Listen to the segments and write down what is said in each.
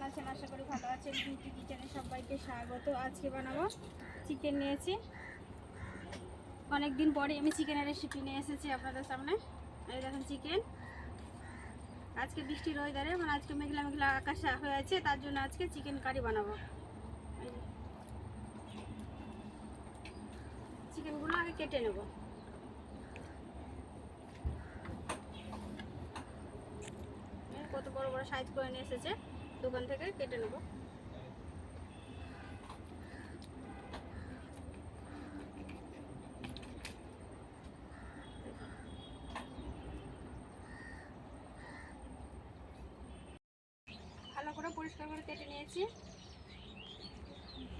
কেমন আছেন? আশা করি ভালো আছেন। বিউটি কিচেনে সবাইকে স্বাগত। আজকে বানাবো চিকেন নিয়েছি অনেক দিন পরে আমি চিকেনের রেসিপি নিয়ে এসেছি আপনাদের সামনে। এই দেখেন চিকেন। আজকে বৃষ্টির ওয়েদারে মানে আজকে মেঘলা মেঘলা আকাশ হয়ে আছে, তার জন্য আজকে চিকেন কারি বানাবো। চিকেনগুলো আগে কেটে নেব। কত বড় বড় সাইজ করে নিয়ে এসেছে। দোকান থেকে কেটে নেব। ভালো করে পরিষ্কার করে কেটে নিয়েছি।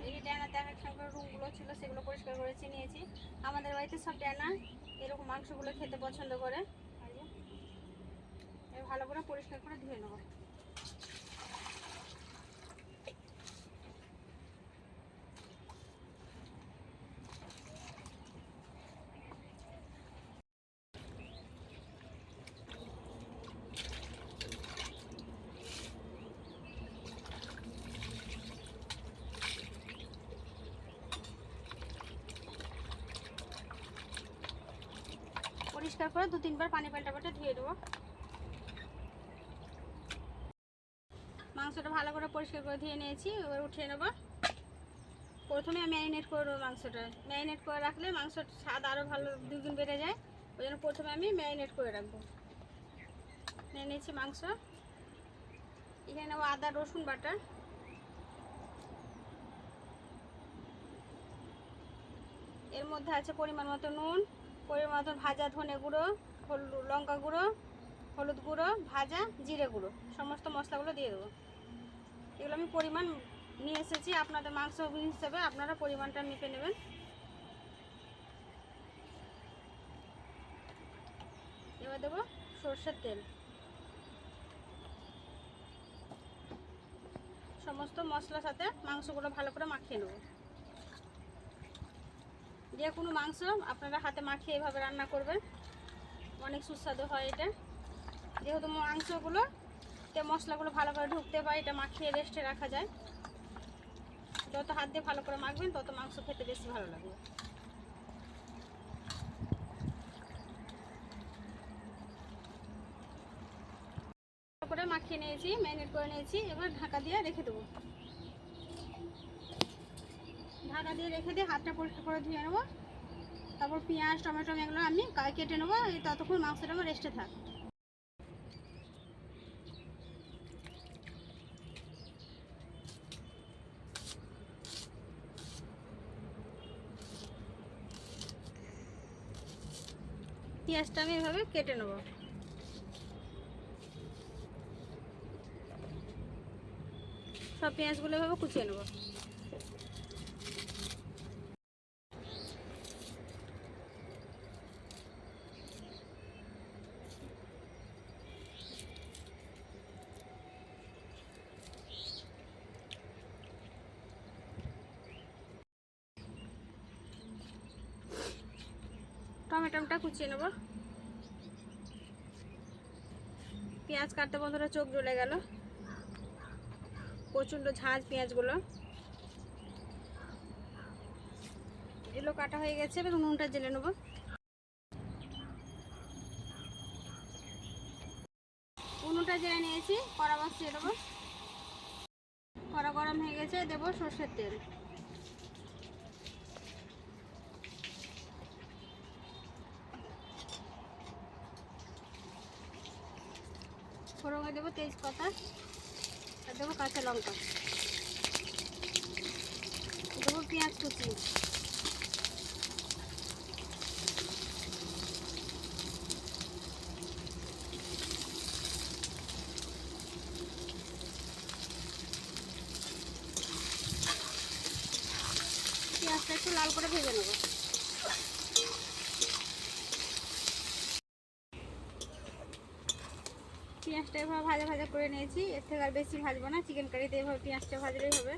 এই ডানাতে এক সঙ্গে রুমগুলো ছিল, সেগুলো পরিষ্কার করেছি নিয়েছি। আমাদের বাড়িতে সব ডানা, এরকম মাংসগুলো খেতে পছন্দ করে। ভালো করে পরিষ্কার করে ধুয়ে নেব। পরিষ্কার করে দু তিনবার পানি পাল্টা পাল্টা ধুয়ে দেবো মাংসটা ভালো করে পরিষ্কার করে ধুয়ে নিয়েছি, এবার উঠিয়ে নেব। প্রথমে ম্যারিনেট করে দেবো মাংসটা। ম্যারিনেট করে রাখলে মাংসর স্বাদ আরও ভালো দুগুণ বেড়ে যায়, ওই জন্য প্রথমে আমি ম্যারিনেট করে রাখব। নিয়ে নিয়েছি মাংস। এখানে নেব আদা, রসুন বাটা। এর মধ্যে আছে পরিমাণ মতো নুন। পরিমাণ মতো ভাজা ধনে গুঁড়ো, হলুদ, লঙ্কা গুঁড়ো, হলুদ গুঁড়ো, ভাজা জিরে গুঁড়ো, সমস্ত মশলাগুলো দিয়ে দেবো। এগুলো আমি পরিমাণ নিয়ে এসেছি, আপনাদের মাংস হিসেবে আপনারা পরিমাণটা মেপে নেবেন। এবার দেবো সর্ষের তেল। সমস্ত মশলার সাথে মাংসগুলো ভালো করে মাখিয়ে নেব। যে কোনো মাংস আপনারা হাতে মাখিয়ে এভাবে রান্না করবেন। অনেক সুস্বাদু হয় এটা। যেহেতু মাংসগুলো, তে মশলাগুলো ভালো করে ঢুকতে পারে এটা মাখিয়ে রেস্টে রাখা যায়। যত হাত দিয়ে ভালো করে মাখবেন, তত মাংস খেতে বেশি ভালো লাগবে। করে মাখিয়ে নিয়েছি, ম্যারিনেট করে নিয়েছি, এবার ঢাকা দিয়ে রেখে দেবো। ঢাকা দিয়ে রেখে দিয়ে হাতটা পরিষ্কার করে ধুয়ে নেব। তারপর পেঁয়াজ, টমেটো এগুলো আমি কেটে নেব ততক্ষণ মাংসটা আমার রেস্টে থাক। পেঁয়াজটা আমি এভাবে কেটে নেব। সব পেঁয়াজগুলো এভাবে কুচিয়ে নেব। টমেটোটা কুচিয়ে নেব। পেঁয়াজ কাটতে বন্ধুরা চোখ জ্বলে গেল। প্রচণ্ড ঝাঁজ পেঁয়াজগুলো। এগুলো কাটা হয়ে গেছে, এবার নুনটা জেলে নেব। উনুনটা জেলে নিয়েছি, কড়া বসিয়ে দেবো। কড়া গরম হয়ে গেছে, দেবো সর্ষের তেল। ফোড়নে দেবো তেজপাতা আর দেবো কাঁচা লঙ্কা। দেবো পেঁয়াজ কুচি পেঁয়াজটা একটু লাল করে ভেজে নেব পেঁয়াজটা এভাবে ভাজা ভাজা করে নিয়েছি। এর থেকে আর বেশি ভাজবো না। চিকেন কারিতে এভাবে পেঁয়াজটা ভাজলেই হবে।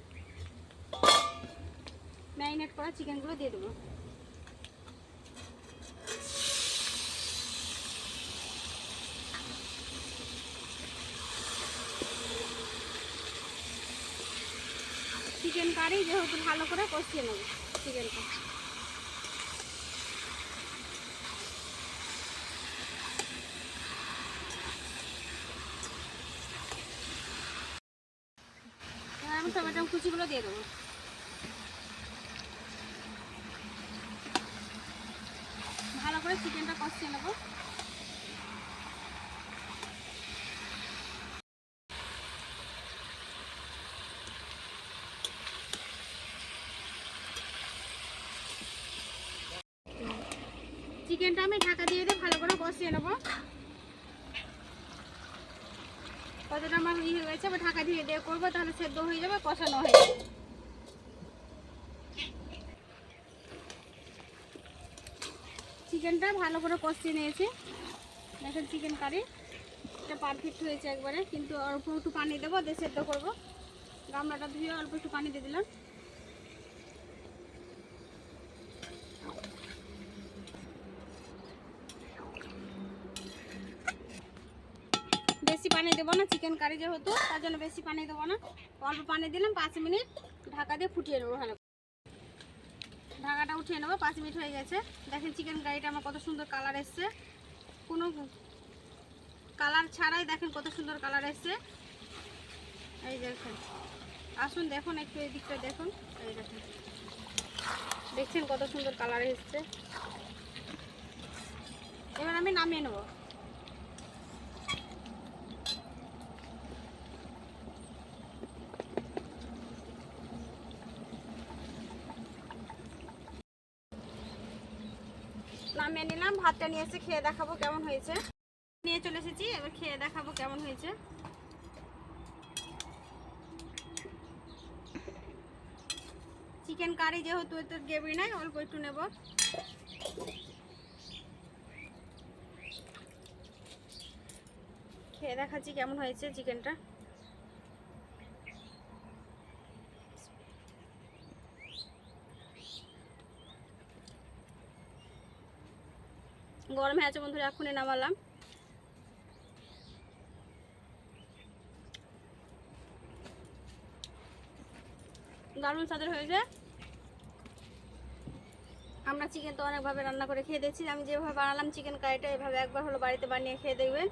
ম্যারিনেট করা চিকেনগুলো দিয়ে দেবো। চিকেন কারি যেহেতু ভালো করে কষিয়ে নেব। চিকেনটা এবার আমি টমেটো কুচিগুলো দিয়ে দেবো। ভালো করে চিকেনটা কষিয়ে নেব। চিকেনটা আমি ঢাকা দিয়ে দিয়ে ভালো করে কষিয়ে নেব। কতটা আমার ইয়ে হয়েছে গেছে ঢাকা দিয়ে দিয়ে করব, তাহলে সেদ্ধ হয়ে যাবে, কষানো হয়ে যাবে। চিকেনটা ভালো করে কষিয়ে নিয়েছি। দেখেন চিকেন কারি, এটা পারফেক্ট হয়েছে একবারে, কিন্তু অল্প একটু পানি দেবো, দিয়ে সেদ্ধ করব। গামলাটা ধুয়ে অল্প একটু পানি দিয়ে দিলাম বেশি পানি দেবো না চিকেন কারি যেহেতু, তার জন্য বেশি পানি দেবো না। অল্প পানি দিলাম, পাঁচ মিনিট ঢাকা দিয়ে ফুটিয়ে নেব ভালো ঢাকাটা উঠিয়ে নেব, পাঁচ মিনিট হয়ে গেছে। দেখেন চিকেন কারিটা আমার কত সুন্দর কালার এসছে। কোনো কালার ছাড়াই দেখেন কত সুন্দর কালার এসছে। এই দেখেন, আসুন দেখুন, একটু এই দিকটা দেখুন। এই দেখুন, দেখছেন কত সুন্দর কালার এসছে। এবার আমি নামিয়ে নেব। নামিয়ে নিলাম, ভাতটা নিয়ে এসে খেয়ে দেখাবো কেমন হয়েছে। নিয়ে চলে এসেছি, এবার খেয়ে দেখাবো কেমন হয়েছে। চিকেন কারি যেহেতু, এত গ্রেভি নাই, অল্প একটু নেব। খেয়ে দেখাচ্ছি কেমন হয়েছে চিকেনটা। গরম হয়ে আছে বন্ধুরা, এখনই নামালাম। দারুণ স্বাদের হয়েছে। আমরা চিকেন তো অনেকভাবে রান্না করে খেয়ে দিয়েছি। আমি যেভাবে বানালাম চিকেন কারিটা এভাবে একবার হলো বাড়িতে বানিয়ে খেয়ে দেখবেন।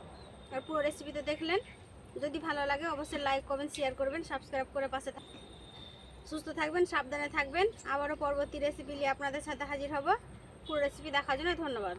আর পুরো রেসিপিতে দেখলেন। যদি ভালো লাগে অবশ্যই লাইক কমেন্ট শেয়ার করবেন সাবস্ক্রাইব করে পাশে সুস্থ থাকবেন, সাবধানে থাকবেন। আবারও পরবর্তী রেসিপি নিয়ে আপনাদের সাথে হাজির হব। পুরো রেসিপি দেখার জন্য ধন্যবাদ।